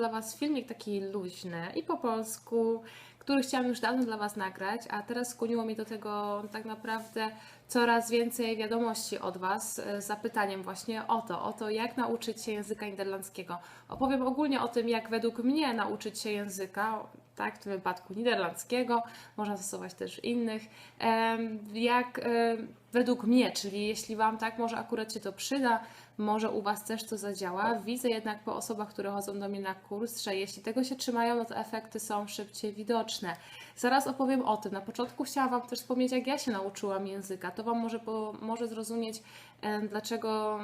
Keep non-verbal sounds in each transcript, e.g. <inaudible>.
dla Was filmik taki luźny i po polsku, który chciałam już dawno dla Was nagrać, a teraz skłoniło mnie do tego tak naprawdę coraz więcej wiadomości od Was e, z zapytaniem właśnie o to, o to, jak nauczyć się języka niderlandzkiego. Opowiem ogólnie o tym, jak według mnie nauczyć się języka, tak, w tym wypadku niderlandzkiego, można stosować też innych, jak według mnie, czyli jeśli Wam tak może akurat się to przyda, może u Was też to zadziała. Widzę jednak po osobach, które chodzą do mnie na kurs, że jeśli tego się trzymają, no to efekty są szybciej widoczne. Zaraz opowiem o tym. Na początku chciałam Wam też wspomnieć, jak ja się nauczyłam języka. To Wam może, po, może zrozumieć, dlaczego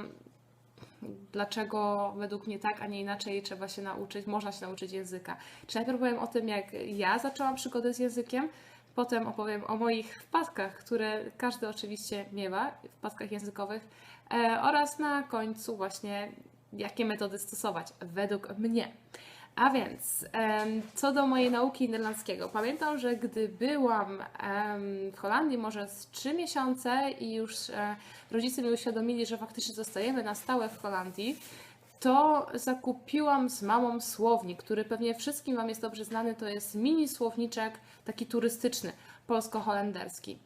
dlaczego według mnie tak, a nie inaczej trzeba się nauczyć, można się nauczyć języka. Czy najpierw powiem o tym, jak ja zaczęłam przygodę z językiem, potem opowiem o moich wpadkach, które każdy oczywiście miewa, wpadkach językowych, e, oraz na końcu właśnie jakie metody stosować według mnie. A więc, co do mojej nauki niderlandzkiego. Pamiętam, że gdy byłam w Holandii, może z 3 miesiące i już e, rodzice mi uświadomili, że faktycznie zostajemy na stałe w Holandii, to zakupiłam z mamą słownik, który pewnie wszystkim Wam jest dobrze znany. To jest mini słowniczek, taki turystyczny, polsko-holenderski.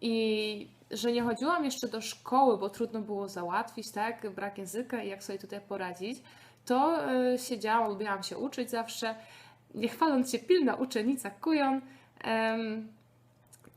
I że nie chodziłam jeszcze do szkoły, bo trudno było załatwić, tak, brak języka i jak sobie tutaj poradzić, to y, siedziałam, lubiłam się uczyć zawsze. Nie chwaląc się, pilna uczennica kujon, em,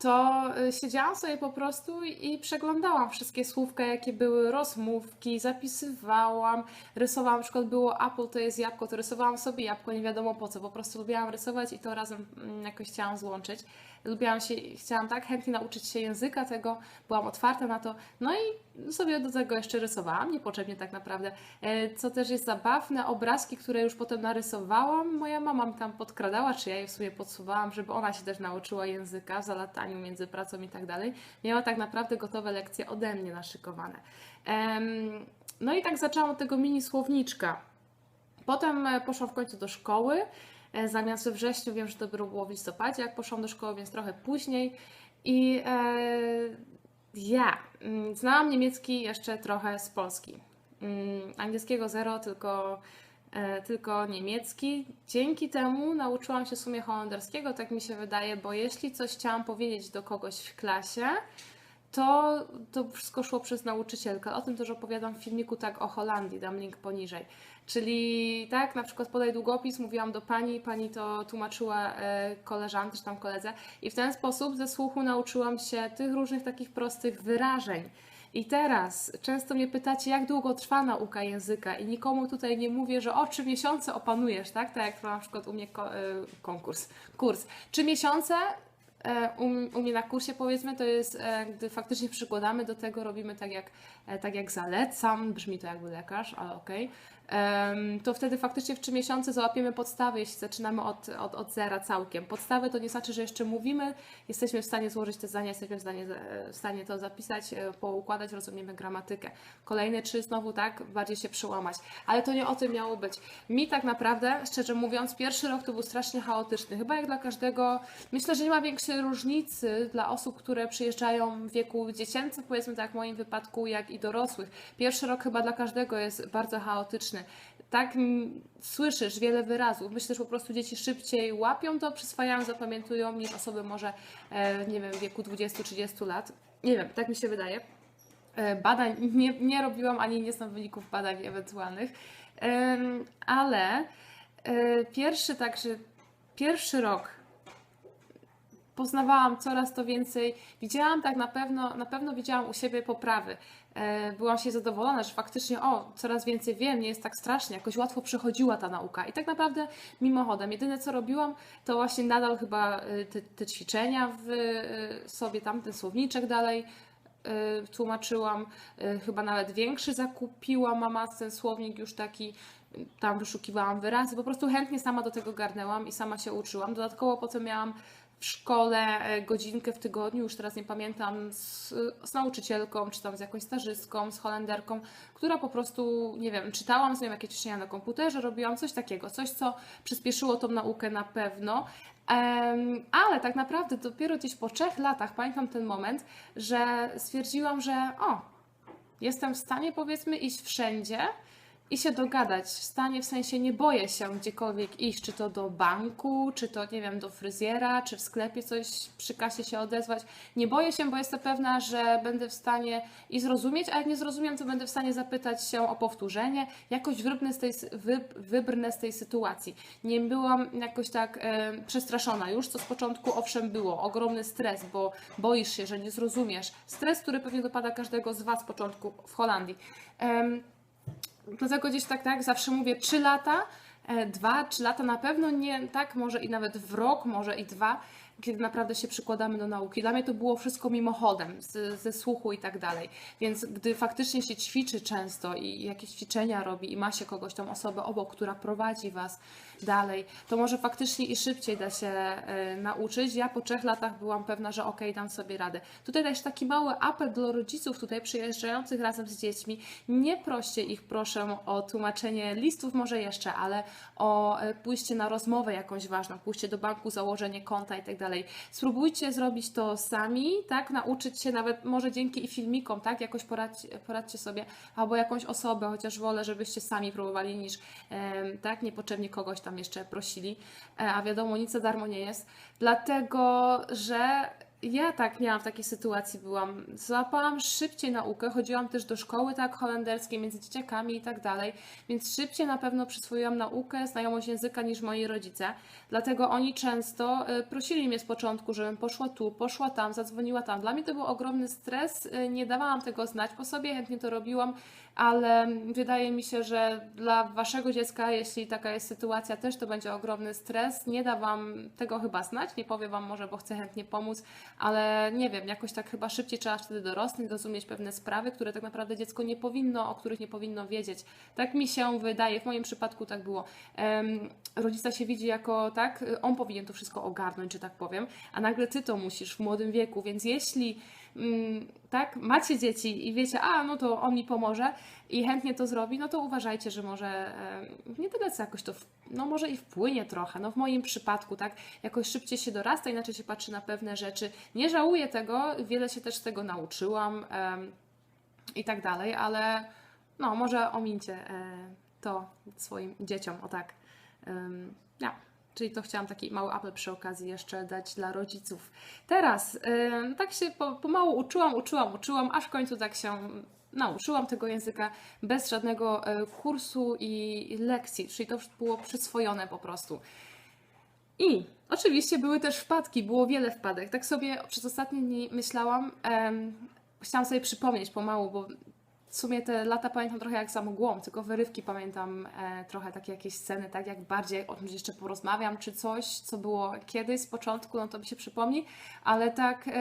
to y, siedziałam sobie po prostu i przeglądałam wszystkie słówka, jakie były, rozmówki, zapisywałam, rysowałam, na przykład było Apple to jest jabłko, to rysowałam sobie jabłko, nie wiadomo po co, po prostu lubiłam rysować i to razem mm, jakoś chciałam złączyć. Lubiłam się, chciałam tak chętnie nauczyć się języka tego, byłam otwarta na to, no i sobie do tego jeszcze rysowałam, niepotrzebnie tak naprawdę. E, Co też jest zabawne, obrazki, które już potem narysowałam, moja mama mi tam podkradała, czy ja je w sumie podsuwałam, żeby ona się też nauczyła języka w zalataniu między pracą i tak dalej. Miała tak naprawdę gotowe lekcje ode mnie naszykowane. No i tak zaczęłam od tego mini słowniczka. Potem e, poszłam w końcu do szkoły. E, Zamiast we wrześniu, wiem, że to było w listopadzie, jak poszłam do szkoły, więc trochę później. I e, ja mm, znałam niemiecki jeszcze trochę z Polski. Mm, Angielskiego zero, tylko, e, tylko niemiecki. Dzięki temu nauczyłam się w sumie holenderskiego, tak mi się wydaje, bo jeśli coś chciałam powiedzieć do kogoś w klasie, to, to wszystko szło przez nauczycielkę. O tym też opowiadam w filmiku tak o Holandii, dam link poniżej. Czyli tak, na przykład podaj długopis, mówiłam do pani, pani to tłumaczyła e, koleżance czy tam koledze i w ten sposób ze słuchu nauczyłam się tych różnych takich prostych wyrażeń. I teraz często mnie pytacie, jak długo trwa nauka języka i nikomu tutaj nie mówię, że o trzy miesiące opanujesz, tak? Tak jak na przykład u mnie e, konkurs, kurs. Trzy miesiące E, U, mnie na kursie powiedzmy to jest, gdy faktycznie przykładamy do tego, robimy tak jak, tak jak zalecam, brzmi to jakby lekarz, ale okej, to wtedy faktycznie w trzy miesiące załapiemy podstawy, jeśli zaczynamy od, od, od zera całkiem. Podstawy to nie znaczy, że jeszcze mówimy, jesteśmy w stanie złożyć te zdania, jesteśmy w stanie, w stanie to zapisać, e, poukładać, rozumiemy gramatykę. Kolejne trzy znowu tak, bardziej się przełamać. Ale to nie o tym miało być. Mi tak naprawdę, szczerze mówiąc, pierwszy rok to był strasznie chaotyczny. Chyba jak dla każdego, myślę, że nie ma większej różnicy dla osób, które przyjeżdżają w wieku dziecięcym, powiedzmy tak w moim wypadku, jak i dorosłych. Pierwszy rok chyba dla każdego jest bardzo chaotyczny. Tak słyszysz wiele wyrazów. Myślę, że po prostu dzieci szybciej łapią to, przyswajają, zapamiętują niż osoby może, e, nie wiem, w wieku 20-30 lat. Nie wiem, tak mi się wydaje. E, Badań nie, nie robiłam, ani nie znam wyników badań ewentualnych, ale e, pierwszy także, pierwszy rok poznawałam coraz to więcej. Widziałam tak na pewno, na pewno widziałam u siebie poprawy. E, Byłam się zadowolona, że faktycznie o, coraz więcej wiem, nie jest tak strasznie, jakoś łatwo przechodziła ta nauka. I tak naprawdę mimochodem, jedyne co robiłam, to właśnie nadal chyba e, te, te ćwiczenia w e, sobie, tam ten słowniczek dalej tłumaczyłam, chyba nawet większy zakupiłam mama ten słownik już taki, tam wyszukiwałam wyrazy, po prostu chętnie sama do tego garnęłam i sama się uczyłam. Dodatkowo potem miałam w szkole e, godzinkę w tygodniu, już teraz nie pamiętam, z, z nauczycielką, czy tam z jakąś stażystką, z holenderką, która po prostu, nie wiem, czytałam z nią jakieś ćwiczenia na komputerze, robiłam coś takiego, coś, co przyspieszyło tą naukę na pewno. Ale tak naprawdę dopiero gdzieś po trzech latach pamiętam ten moment, że stwierdziłam, że o, jestem w stanie powiedzmy iść wszędzie i się dogadać. W stanie w sensie nie boję się gdziekolwiek iść, czy to do banku, czy to nie wiem, do fryzjera, czy w sklepie coś przy kasie się odezwać. Nie boję się, bo jestem pewna, że będę w stanie i zrozumieć, a jak nie zrozumiem, to będę w stanie zapytać się o powtórzenie, jakoś wybrnę z tej, wy, wybrnę z tej sytuacji. Nie byłam jakoś tak e, przestraszona już, co z początku owszem było. Ogromny stres, bo boisz się, że nie zrozumiesz. Stres, który pewnie dopada każdego z Was z początku w Holandii. Em, Dlatego gdzieś tak, tak, zawsze mówię 3 lata, 2, 3 lata na pewno nie, tak, może i nawet w rok, może i dwa, kiedy naprawdę się przykładamy do nauki. Dla mnie to było wszystko mimochodem, z, ze słuchu i tak dalej. Więc gdy faktycznie się ćwiczy często i jakieś ćwiczenia robi i ma się kogoś, tą osobę obok, która prowadzi Was dalej, to może faktycznie i szybciej da się e, nauczyć. Ja po trzech latach byłam pewna, że okej, dam sobie radę. Tutaj też taki mały apel do rodziców tutaj przyjeżdżających razem z dziećmi. Nie proście ich proszę o tłumaczenie listów może jeszcze, ale o e, pójście na rozmowę jakąś ważną, pójście do banku, założenie konta i tak dalej. Spróbujcie zrobić to sami, tak, nauczyć się nawet może dzięki i filmikom, tak, jakoś poradź, poradźcie sobie, albo jakąś osobę, chociaż wolę, żebyście sami próbowali niż tak, niepotrzebnie kogoś tam jeszcze prosili, E, a wiadomo, nic za darmo nie jest, dlatego, że ja tak miałam w takiej sytuacji, byłam, złapałam szybciej naukę, chodziłam też do szkoły tak holenderskiej między dzieciakami i tak dalej, więc szybciej na pewno przyswoiłam naukę, znajomość języka niż moi rodzice, dlatego oni często e, prosili mnie z początku, żebym poszła tu, poszła tam, zadzwoniła tam. Dla mnie to był ogromny stres, e, nie dawałam tego znać po sobie, chętnie to robiłam, ale wydaje mi się, że dla waszego dziecka, jeśli taka jest sytuacja, też to będzie ogromny stres. Nie da wam tego chyba znać, nie powiem wam może, bo chcę chętnie pomóc, ale nie wiem, jakoś tak chyba szybciej trzeba wtedy dorosnąć, zrozumieć pewne sprawy, które tak naprawdę dziecko nie powinno, o których nie powinno wiedzieć. Tak mi się wydaje, w moim przypadku tak było. Rodzica się widzi jako, tak, on powinien to wszystko ogarnąć, że tak powiem, a nagle ty to musisz w młodym wieku, więc jeśli tak, macie dzieci i wiecie, a no to on mi pomoże i chętnie to zrobi, no to uważajcie, że może e, nie tyle co jakoś to, no może i wpłynie trochę, no w moim przypadku, tak, jakoś szybciej się dorasta, inaczej się patrzy na pewne rzeczy. Nie żałuję tego, wiele się też z tego nauczyłam i tak dalej, ale no może omincie e, to swoim dzieciom, o tak. Ym, ja. Czyli to chciałam taki mały apel przy okazji jeszcze dać dla rodziców. Teraz ym, tak się po, pomału uczyłam, uczyłam, uczyłam, aż w końcu tak się nauczyłam tego języka bez żadnego e, kursu i lekcji, czyli to było przyswojone po prostu. I oczywiście były też wpadki, było wiele wpadek. Tak sobie przez ostatnie dni myślałam, em, chciałam sobie przypomnieć pomału, bo w sumie te lata pamiętam trochę jak za mgłą, tylko wyrywki pamiętam e, trochę takie jakieś sceny, tak jak bardziej o czymś jeszcze porozmawiam, czy coś, co było kiedyś z początku, no to mi się przypomni, ale tak e,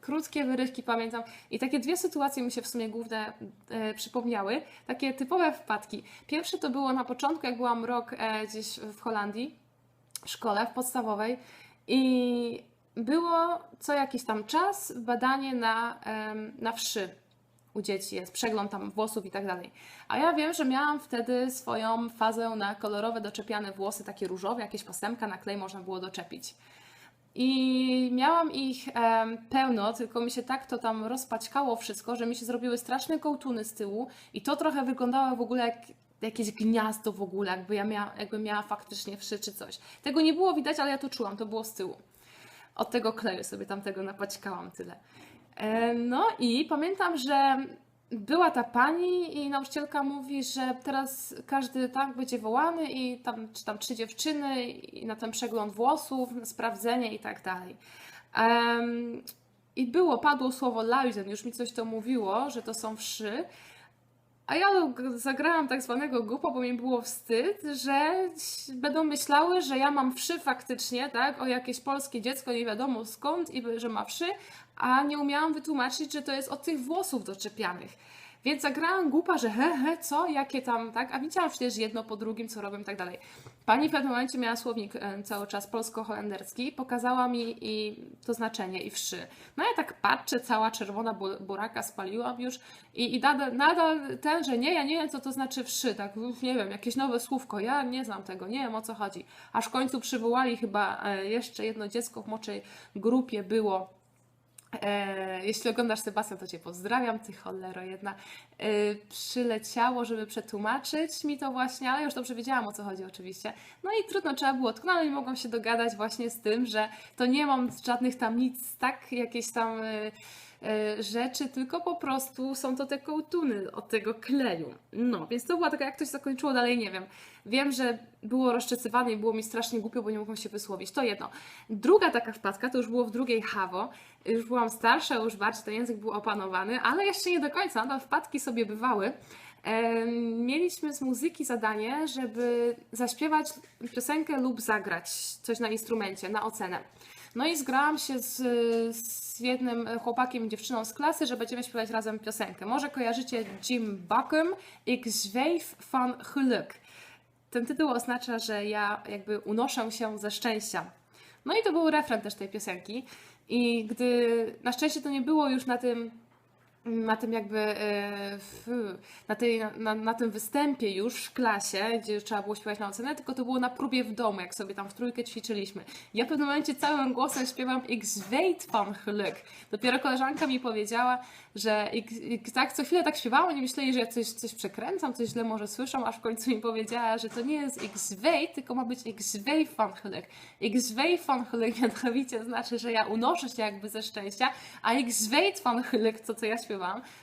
krótkie wyrywki pamiętam i takie dwie sytuacje mi się w sumie główne e, przypomniały, takie typowe wpadki. Pierwsze to było na początku, jak byłam rok e, gdzieś w Holandii, w szkole, w podstawowej i było co jakiś tam czas badanie na, em, na wszy u dzieci, jest przegląd tam włosów i tak dalej. A ja wiem, że miałam wtedy swoją fazę na kolorowe doczepiane włosy, takie różowe, jakieś pasemka na klej można było doczepić. I miałam ich pełno, tylko mi się tak to tam rozpaćkało wszystko, że mi się zrobiły straszne kołtuny z tyłu i to trochę wyglądało w ogóle jak jakieś gniazdo w ogóle, jakby ja miała, jakby miała faktycznie wszy czy coś. Tego nie było widać, ale ja to czułam, to było z tyłu. Od tego kleju sobie tam tego napaćkałam tyle. E, No i pamiętam, że była ta pani i nauczycielka mówi, że teraz każdy tak będzie wołany i tam, czy tam trzy dziewczyny i na ten przegląd włosów, sprawdzenie i tak dalej. Em, I było, padło słowo Luizen, już mi coś to mówiło, że to są wszy. A ja zagrałam tak zwanego głupo, bo mi było wstyd, że będą myślały, że ja mam wszy faktycznie, tak, o jakieś polskie dziecko, nie wiadomo skąd, i że ma wszy, a nie umiałam wytłumaczyć, że to jest od tych włosów doczepianych. Więc zagrałam głupa, że he, he, co, jakie tam, tak, a widziałam przecież jedno po drugim, co robię i tak dalej. Pani w pewnym momencie miała słownik cały czas polsko-holenderski, pokazała mi i to znaczenie i wszy. No ja tak patrzę, cała czerwona bu- buraka spaliłam już i, i nadal, nadal ten, że nie, ja nie wiem, co to znaczy wszy, tak, nie wiem, jakieś nowe słówko, ja nie znam tego, nie wiem o co chodzi. Aż w końcu przywołali chyba e, jeszcze jedno dziecko w młodszej grupie było, E, jeśli oglądasz Sebastian, to Cię pozdrawiam, Ty cholero jedna. E, przyleciało, żeby przetłumaczyć mi to właśnie, ale już dobrze wiedziałam o co chodzi oczywiście. No i trudno, trzeba było ale nie mogłam się dogadać właśnie z tym, że to nie mam żadnych tam nic, tak, jakieś tam... E rzeczy, tylko po prostu są to te kołtuny od tego kleju. No, więc to była taka, jak to się zakończyło, dalej nie wiem. Wiem, że było rozczecywane i było mi strasznie głupio, bo nie mogłam się wysłowić. To jedno. Druga taka wpadka, to już było w drugiej Hawo. Już byłam starsza, już bardziej ten język był opanowany, ale jeszcze nie do końca, nadal wpadki sobie bywały. Mieliśmy z muzyki zadanie, żeby zaśpiewać piosenkę lub zagrać coś na instrumencie, na ocenę. No i zgrałam się z, z jednym chłopakiem i dziewczyną z klasy, że będziemy śpiewać razem piosenkę. Może kojarzycie Jim Buckham, Ik zweef van geluk ten tytuł oznacza, że ja jakby unoszę się ze szczęścia. No i to był refren też tej piosenki. I gdy na szczęście to nie było już na tym na tym jakby e, na, tej, na, na, tym występie już w klasie, gdzie trzeba było śpiewać na ocenę, tylko to było na próbie w domu, jak sobie tam w trójkę ćwiczyliśmy. Ja w pewnym momencie całym głosem śpiewam Ich weet van geluk. Dopiero koleżanka mi powiedziała, że tak co chwilę tak śpiewałam, oni myśleli, że ja coś, coś przekręcam, coś źle może słyszą, aż w końcu mi powiedziała, że to nie jest Ich tylko ma być Ich weet van geluk. Ich weet van geluk mianowicie znaczy, że ja unoszę się jakby ze szczęścia, a Ich weet van geluk, to co ja śpiewam,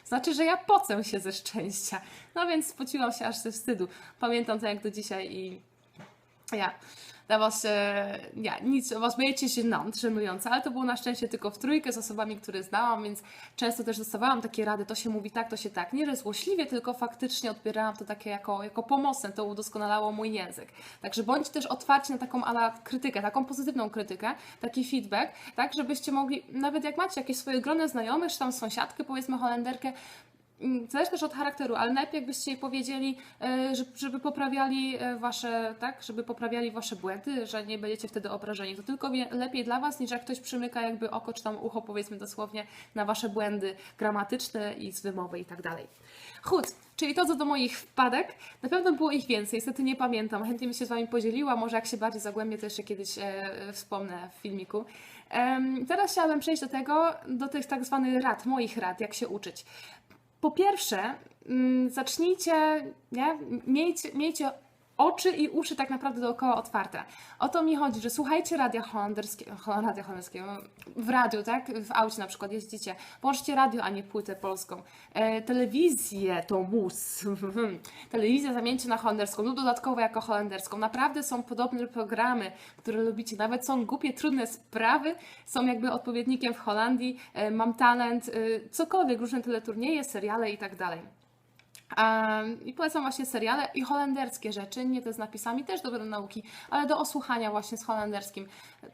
znaczy, że ja pocę się ze szczęścia. No więc spociłam się aż ze wstydu. Pamiętam to jak do dzisiaj i ja. Dat was, uh, ja, niet, was een beetje gênant, żenujące, ale to było na szczęście tylko w trójkę z osobami, które znałam, więc często też dostawałam takie rady, to się mówi tak, to się tak. Nie że złośliwie, tylko faktycznie odbierałam to takie jako, jako pomocne, to udoskonalało mój język. Także bądź też otwarci na taką ala krytykę, taką pozytywną krytykę, taki feedback, tak, żebyście mogli, nawet jak macie jakieś swoje grono znajomych, czy tam sąsiadkę, powiedzmy Holenderkę, zależy też od charakteru, ale najpierw jakbyście jej powiedzieli, e, żeby poprawiali e, wasze, tak, żeby poprawiali wasze błędy, że nie będziecie wtedy obrażeni. To tylko lepiej dla was, niż jak ktoś przymyka jakby oko czy tam ucho, powiedzmy dosłownie, na wasze błędy gramatyczne i z wymowy i tak dalej. Chód, czyli to co do moich wpadek, na pewno było ich więcej, niestety nie pamiętam. Chętnie bym się z wami podzieliła, może jak się bardziej zagłębię, to jeszcze kiedyś e, wspomnę w filmiku. Teraz chciałabym przejść do tego, do tych tak zwanych rad, moich rad, jak się uczyć. Po pierwsze, mm, zacznijcie, nie? Miejcie, miejcie oczy i uszy tak naprawdę dookoła otwarte. O to mi chodzi, że słuchajcie radia holenderskiego, radia holenderskiego w radiu, tak? W aucie na przykład jeździcie. Włączcie radio, a nie płytę polską. E, telewizję to mus. <laughs> Telewizję zamieńcie na holenderską lub dodatkowo jako holenderską. Naprawdę są podobne programy, które lubicie. Nawet są głupie, trudne sprawy. Są jakby odpowiednikiem w Holandii. E, mam talent, e, cokolwiek, różne teleturnieje, seriale i tak dalej. I polecam właśnie seriale i holenderskie rzeczy, nie te z napisami, też dobre do nauki, ale do osłuchania właśnie z holenderskim.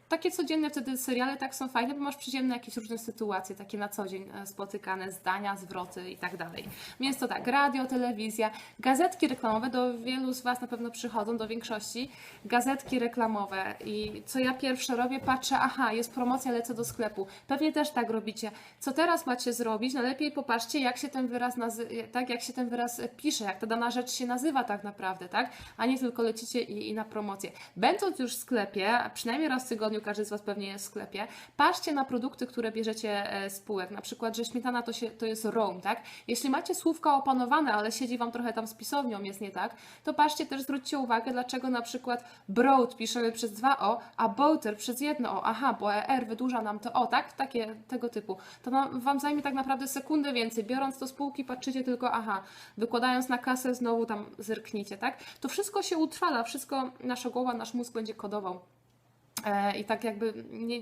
Takie codzienne wtedy seriale tak są fajne, bo masz przyziemne jakieś różne sytuacje, takie na co dzień e, spotykane, zdania, zwroty i tak dalej. Więc to tak, radio, telewizja, gazetki reklamowe, do wielu z Was na pewno przychodzą, do większości, gazetki reklamowe i co ja pierwsze robię, patrzę, aha, jest promocja, lecę do sklepu. Pewnie też tak robicie. Co teraz macie zrobić? Najlepiej popatrzcie, jak się ten wyraz nazywa, tak, jak się ten wyraz pisze, jak ta dana rzecz się nazywa tak naprawdę, tak? A nie tylko lecicie i, i na promocję. Będąc już w sklepie, przynajmniej raz tygodniu każdy z Was pewnie jest w sklepie, patrzcie na produkty, które bierzecie e, z spółek. Na przykład, że śmietana to, się, to jest Rome, tak? Jeśli macie słówka opanowane, ale siedzi Wam trochę tam z pisownią, jest nie tak, to patrzcie też, zwróćcie uwagę, dlaczego na przykład broad piszemy przez dwa O, a boater przez jedno O. Aha, bo ER wydłuża nam to O, tak? Takie, tego typu. To Wam zajmie tak naprawdę sekundę więcej. Biorąc to spółki, patrzycie tylko, aha, wykładając na kasę znowu tam zerknijcie, tak? To wszystko się utrwala, wszystko nasza głowa, nasz mózg będzie kodował. E, I tak jakby nie,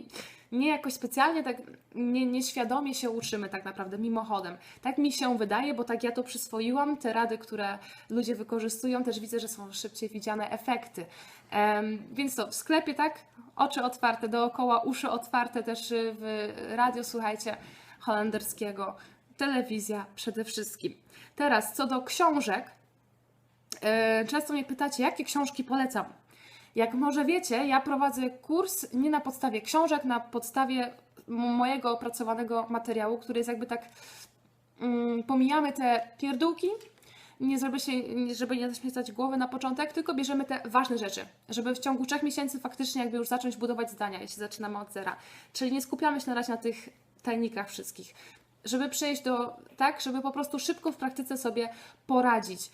nie jakoś specjalnie, tak nie, nieświadomie się uczymy tak naprawdę, mimochodem. Tak mi się wydaje, bo tak ja to przyswoiłam, te rady, które ludzie wykorzystują, też widzę, że są szybciej widziane efekty. więc to w sklepie, tak, oczy otwarte dookoła, uszy otwarte też w radio, słuchajcie, holenderskiego, telewizja przede wszystkim. Teraz co do książek, yy, często mnie pytacie, jakie książki polecam. Jak może wiecie, ja prowadzę kurs nie na podstawie książek, na podstawie mojego opracowanego materiału, który jest jakby tak. Mm, pomijamy te pierdółki, nie żeby, się, żeby nie zaśmiecać głowy na początek, tylko bierzemy te ważne rzeczy, żeby w ciągu trzech miesięcy faktycznie jakby już zacząć budować zdania, jeśli zaczynamy od zera. Czyli nie skupiamy się na razie na tych tajnikach wszystkich. Żeby przejść do, tak, żeby po prostu szybko w praktyce sobie poradzić,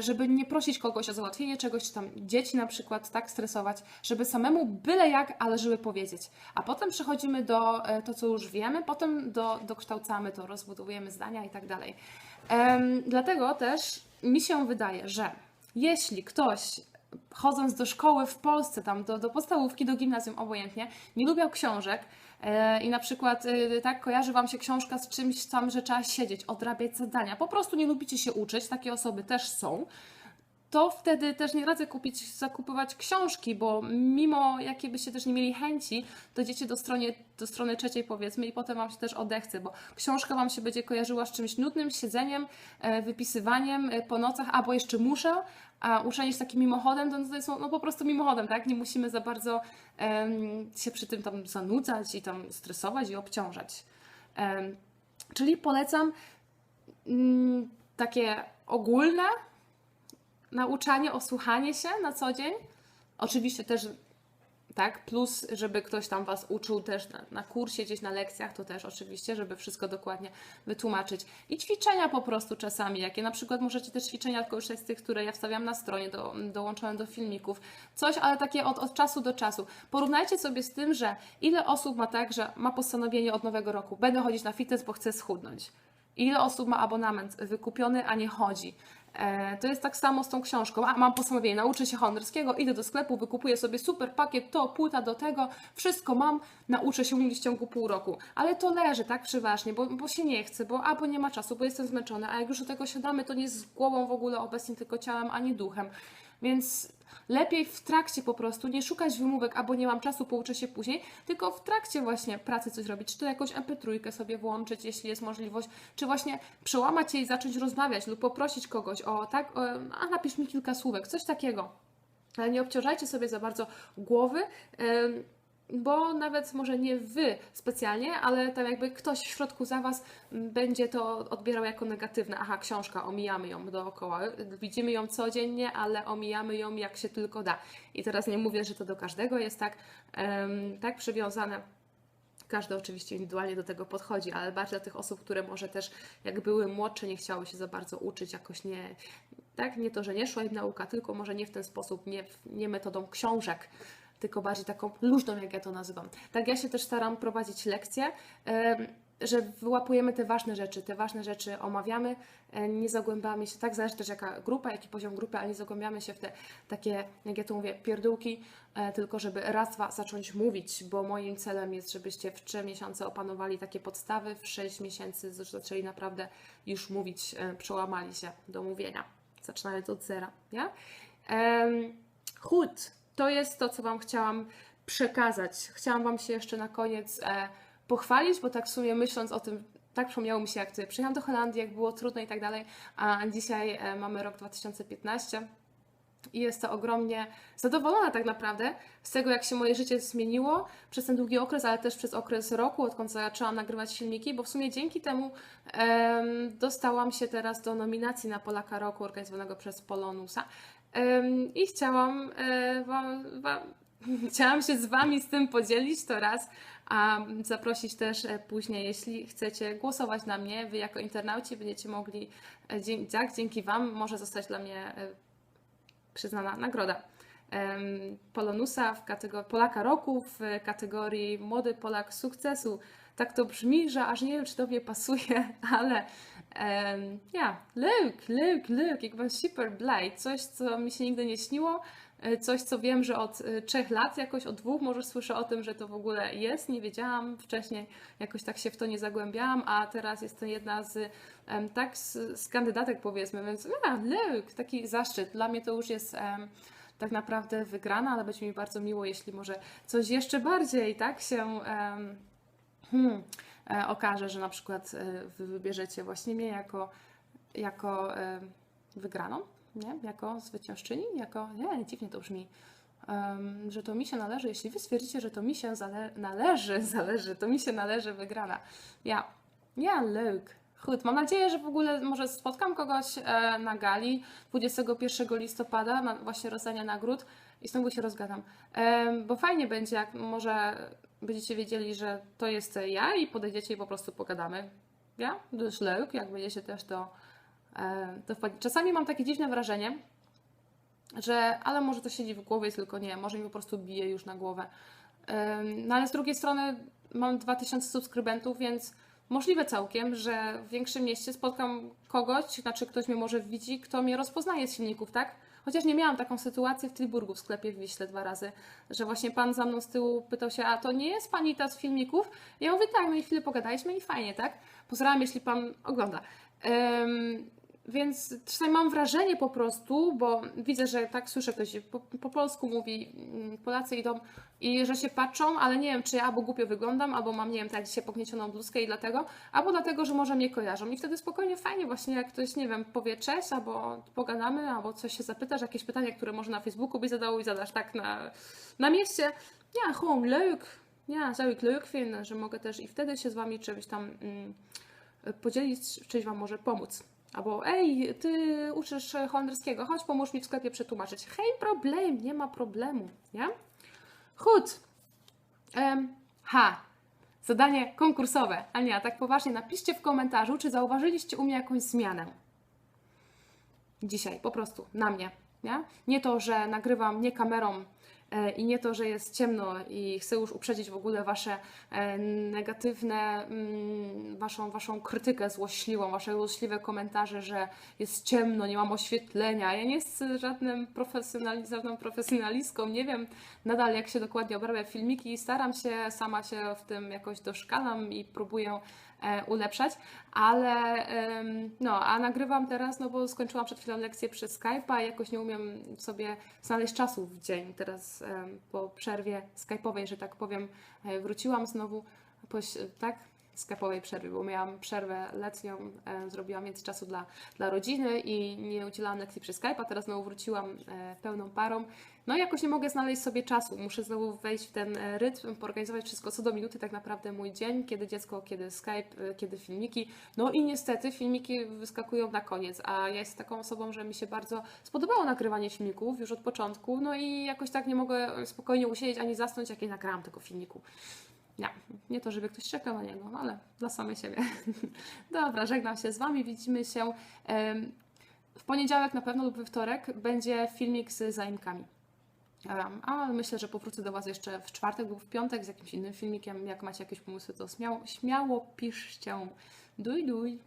żeby nie prosić kogoś o załatwienie czegoś, czy tam dzieci na przykład tak stresować, żeby samemu byle jak, ale żeby powiedzieć. A potem przechodzimy do e, to, co już wiemy, potem do, dokształcamy to, rozbudowujemy zdania i tak dalej. Dlatego też mi się wydaje, że jeśli ktoś chodząc do szkoły w Polsce, tam do, do podstawówki, do gimnazjum, obojętnie, nie lubiał książek e, i na przykład e, tak kojarzy Wam się książka z czymś tam, że trzeba siedzieć, odrabiać zadania, po prostu nie lubicie się uczyć, takie osoby też są, to wtedy też nie radzę kupić, zakupywać książki, bo mimo jakie byście też nie mieli chęci, dojdziecie do strony, do strony trzeciej powiedzmy i potem Wam się też odechce, bo książka Wam się będzie kojarzyła z czymś nudnym, siedzeniem, e, wypisywaniem e, po nocach, albo jeszcze muszę, a uczenie jest takim mimochodem, to to jest no, po prostu mimochodem, tak? Nie musimy za bardzo em, się przy tym tam zanudzać i tam stresować i obciążać. Em, czyli polecam mm, takie ogólne nauczanie, osłuchanie się na co dzień. Oczywiście też tak, plus żeby ktoś tam Was uczył też na, na kursie, gdzieś na lekcjach, to też oczywiście, żeby wszystko dokładnie wytłumaczyć. I ćwiczenia po prostu czasami, jakie na przykład możecie też ćwiczenia korzystać z tych, które ja wstawiam na stronie, do, dołączone do filmików. Coś, ale takie od, od czasu do czasu. Porównajcie sobie z tym, że ile osób ma tak, że ma postanowienie od nowego roku, będę chodzić na fitness, bo chcę schudnąć. Ile osób ma abonament wykupiony, a nie chodzi? E, to jest tak samo z tą książką. A, mam postanowienie, nauczę się holenderskiego, idę do sklepu, wykupuję sobie super pakiet, to, płyta do tego, wszystko mam, nauczę się mówić w ciągu pół roku. Ale to leży, tak, przeważnie, bo, bo się nie chce, bo albo nie ma czasu, bo jestem zmęczona, a jak już do tego siadamy, to nie z głową w ogóle obecnie, tylko ciałem, ani duchem. Więc lepiej w trakcie po prostu nie szukać wymówek, albo nie mam czasu, pouczę się później, tylko w trakcie właśnie pracy coś robić, czy to jakąś MP3 sobie włączyć, jeśli jest możliwość, czy właśnie przełamać się i zacząć rozmawiać lub poprosić kogoś o tak, o, a napisz mi kilka słówek, coś takiego. Ale nie obciążajcie sobie za bardzo głowy. em, bo nawet może nie wy specjalnie, ale tam jakby ktoś w środku za was będzie to odbierał jako negatywne. Aha, książka, omijamy ją dookoła. Widzimy ją codziennie, ale omijamy ją jak się tylko da. I teraz nie mówię, że to do każdego jest tak, em, tak przywiązane. Każdy oczywiście indywidualnie do tego podchodzi, ale bardziej dla tych osób, które może też jak były młodsze, nie chciały się za bardzo uczyć, jakoś nie, tak, nie to, że nie szła im nauka, tylko może nie w ten sposób, nie, nie metodą książek, tylko bardziej taką luźną, jak ja to nazywam. Tak ja się też staram prowadzić lekcje, że wyłapujemy te ważne rzeczy, te ważne rzeczy omawiamy, nie zagłębiamy się, tak zależy też jaka grupa, jaki poziom grupy, ale nie zagłębiamy się w te takie, jak ja to mówię, pierdółki, e, tylko żeby raz, dwa zacząć mówić, bo moim celem jest, żebyście w 3 miesiące opanowali takie podstawy, w 6 miesięcy zaczęli naprawdę już mówić, e, przełamali się do mówienia, zaczynając od zera, ja? Em, Chód to jest to, co Wam chciałam przekazać. Chciałam Wam się jeszcze na koniec e, pochwalić, bo tak w sumie myśląc o tym, tak przypomniało mi się, jak tutaj przyjechałam do Holandii, jak było trudno i tak dalej, a dzisiaj e, mamy rok 2015 i jestem ogromnie zadowolona tak naprawdę z tego, jak się moje życie zmieniło przez ten długi okres, ale też przez okres roku, odkąd zaczęłam nagrywać filmiki, bo w sumie dzięki temu em, dostałam się teraz do nominacji na Polaka Roku organizowanego przez Polonusa i chciałam e, wam, wam, <laughs> chciałam się z Wami z tym podzielić to raz, a zaprosić też e, później, jeśli chcecie głosować na mnie, Wy jako internauci będziecie mogli, e, dzie- tak, dzięki Wam może zostać dla mnie e, przyznana nagroda Polonusa w kategorii Polaka Roku w kategorii Młody Polak Sukcesu. Tak to brzmi, że aż nie wiem, czy to mnie pasuje, <laughs> ale em, ja, leuk, leuk, leuk, ik ben super blij. Coś, co mi się nigdy nie śniło, e, coś, co wiem, że od e, trzech lat, jakoś od dwóch może słyszę o tym, że to w ogóle jest, nie wiedziałam wcześniej, jakoś tak się w to nie zagłębiałam, a teraz jest to jedna z, em, tak, z, z kandydatek powiedzmy, więc ja, leuk, taki zaszczyt. Dla mnie to już jest em, tak naprawdę wygrana, ale będzie mi bardzo miło, jeśli może coś jeszcze bardziej, tak, się hmm, okaże, że na przykład e, wy wybierzecie właśnie mnie jako, jako e, wygraną, nie? jako zwyciężczyni, jako, nie, dziwnie to brzmi, że to mi się należy, jeśli wy stwierdzicie, że to mi się zale- należy, <laughs> zależy, to mi się należy wygrana. Ja, ja. Chód. Mam nadzieję, że w ogóle może spotkam kogoś e, na gali 21 listopada, na właśnie rozdania nagród i znowu się rozgadam. Bo fajnie będzie, jak może będziecie wiedzieli, że to jest ja i podejdziecie i po prostu pogadamy. Ja? To jest leuk, jak będziecie też to, e, to. Czasami mam takie dziwne wrażenie, że ale może to siedzi w głowie, tylko nie, może mi po prostu bije już na głowę. No ale z drugiej strony mam 2000 subskrybentów, więc możliwe całkiem, że w większym mieście spotkam kogoś, znaczy ktoś mnie może widzi, kto mnie rozpoznaje z filmików, tak? Chociaż nie miałam taką sytuację w Tilburgu w sklepie w Wiśle dwa razy, że właśnie pan za mną z tyłu pytał się, a to nie jest pani ta z filmików? Ja mówię, tak, no i chwilę pogadaliśmy i fajnie, tak? Pozdrawiam, jeśli pan ogląda. Więc czasami mam wrażenie po prostu, bo widzę, że tak słyszę, ktoś po, po polsku mówi, mm, Polacy idą i że się patrzą, ale nie wiem, czy ja albo głupio wyglądam, albo mam, nie wiem, tak dzisiaj pogniecioną bluzkę i dlatego, albo dlatego, że może mnie kojarzą. I wtedy spokojnie, fajnie właśnie, jak ktoś, nie wiem, powie cześć, albo pogadamy, albo coś się zapytasz, jakieś pytanie, które może na Facebooku byś zadał i zadasz tak na, na mieście. Ja, gewoon leuk. Ja, zou ik leuk że mogę też i wtedy się z Wami czymś tam mm, podzielić, czymś Wam może pomóc. Albo ej, ty uczysz holenderskiego, chodź pomóż mi w sklepie przetłumaczyć. Hej, problem, nie ma problemu, nie? Chód. Em, ha. Zadanie konkursowe. A nie, tak poważnie, napiszcie w komentarzu, czy zauważyliście u mnie jakąś zmianę. Dzisiaj, po prostu, na mnie. Nie, nie to, że nagrywam nie kamerą i nie to, że jest ciemno i chcę już uprzedzić w ogóle Wasze e, negatywne, mm, waszą, waszą krytykę złośliwą, Wasze złośliwe komentarze, że jest ciemno, nie mam oświetlenia. Ja nie jestem żadnym profesjonali- żadną profesjonalistką, nie wiem nadal jak się dokładnie obrabia filmiki i staram się, sama się w tym jakoś doszkalam i próbuję e, ulepszać, ale no, a nagrywam teraz, no bo skończyłam przed chwilą lekcję przez Skype'a i jakoś nie umiem sobie znaleźć czasu w dzień. Teraz po przerwie Skype'owej, że tak powiem, e, wróciłam znowu, tak? Skype'owej przerwy, bo miałam przerwę letnią, e, zrobiłam więcej czasu dla, dla rodziny i nie udzielałam lekcji przez Skype'a, teraz znowu wróciłam e, pełną parą. No jakoś nie mogę znaleźć sobie czasu, muszę znowu wejść w ten e, rytm, poorganizować wszystko co do minuty, tak naprawdę mój dzień, kiedy dziecko, kiedy Skype, kiedy filmiki. No i niestety filmiki wyskakują na koniec, a ja jestem taką osobą, że mi się bardzo spodobało nagrywanie filmików już od początku, no i jakoś tak nie mogę spokojnie usiedzieć ani zasnąć, jak nie nagrałam tego filmiku. Nie, nie to, żeby ktoś czekał na niego, ale dla samej siebie. <laughs> Dobra, żegnam się z Wami, widzimy się w poniedziałek na pewno lub we wtorek będzie filmik z zaimkami. A myślę, że powrócę do Was jeszcze w czwartek lub w piątek z jakimś innym filmikiem. Jak macie jakieś pomysły, to śmiało, śmiało piszcie. Duj, duj.